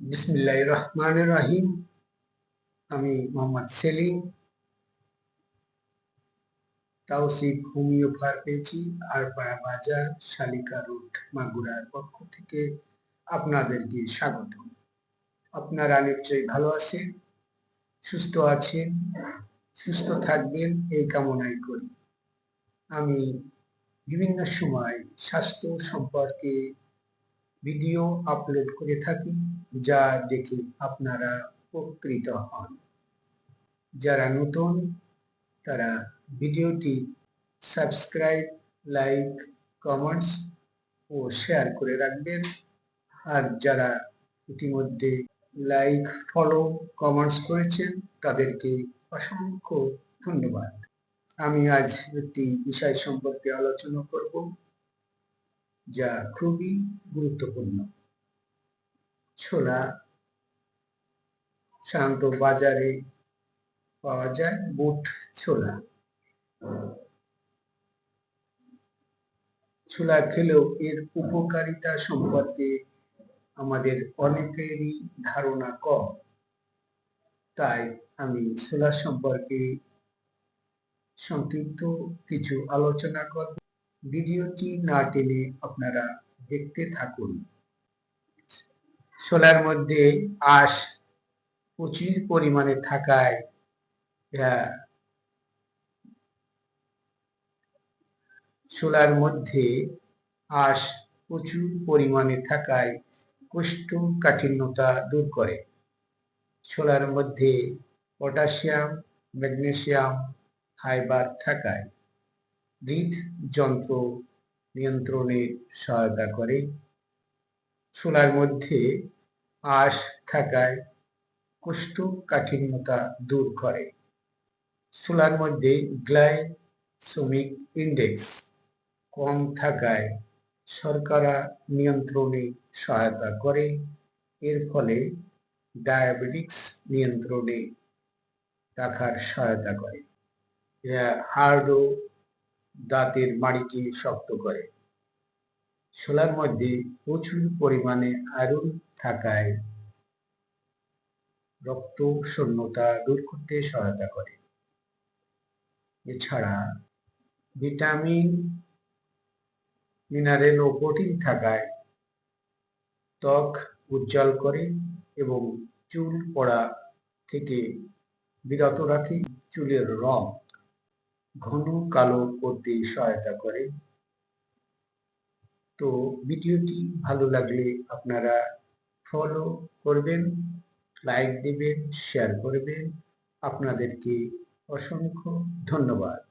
বিসমিল্লাহ রহমান রাহিম আমি Mohammad Selim. Tawsif homeo pharmacy Arpara Bazar, Shalika road, মাগুরার পক্ষ থেকে আপনাদেরকে স্বাগত। আপনারা নিশ্চয়ই ভালো আছেন, সুস্থ আছেন, সুস্থ থাকবেন, এই কামনাই করি। আমি বিভিন্ন সময় স্বাস্থ্য সম্পর্কে ভিডিও আপলোড করে থাকি। যা দেখে আপনারা উপকৃত হন। যারা নতুন, তারা ভিডিওটি সাবস্ক্রাইব, লাইক, কমেন্টস ও শেয়ার করে রাখবেন। আর যারা ইতিমধ্যে লাইক, ফলো, কমেন্টস করেছেন, তাদেরকে অসংখ্য ধন্যবাদ। আমি আজ একটি বিষয় সম্পর্কে আলোচনা করব, যা খুবই গুরুত্বপূর্ণ। ছোলা, শান্ত বাজারে পাওয়া যায় বুট ছোলা। ছোলা খেলেও এর উপকারিতা সম্পর্কে আমাদের অনেকেরই ধারণা কম। তাই আমি ছোলা সম্পর্কে সংক্ষিপ্ত কিছু আলোচনা করব। ভিডিওটি না টেনে আপনারা দেখতে থাকুন। ছোলার মধ্যে আঁশ প্রচুর পরিমাণে থাকায় ছোলার মধ্যে আঁশ প্রচুর পরিমাণে থাকায় কোষ্ঠকাঠিন্যতা দূর করে। ছোলার মধ্যে পটাশিয়াম, ম্যাগনেশিয়াম, ফাইবার থাকায় হৃদযন্ত্র নিয়ন্ত্রণে সহায়তা করে। ছোলার মধ্যে আঁশ থাকায় কোষ্ঠকাঠিন্যতা দূর করে। ছোলার মধ্যে গ্লাইসোমিক ইন্ডেক্স কম থাকায় শর্করা নিয়ন্ত্রণে সহায়তা করে। এর ফলে ডায়াবেটিক্স নিয়ন্ত্রণে রাখার সহায়তা করে। হার্ড ও দাঁতের মাড়িকে শক্ত করে। ছোলার মধ্যে প্রচুর পরিমাণে আয়রন থাকায় রক্ত শূন্যতা দূর করতে সহায়তা করে। এছাড়া ভিটামিন, মিনারেল ও প্রোটিন থাকায় ত্বক উজ্জ্বল করে এবং চুল পড়া থেকে বিরত রাখে। চুলের রং ঘন কালো করতে সহায়তা করে। তো ভিডিওটি ভালো লাগলে আপনারা ফলো করবেন লাইক দেবেন শেয়ার করবেন। আপনাদেরকে অসংখ্য ধন্যবাদ।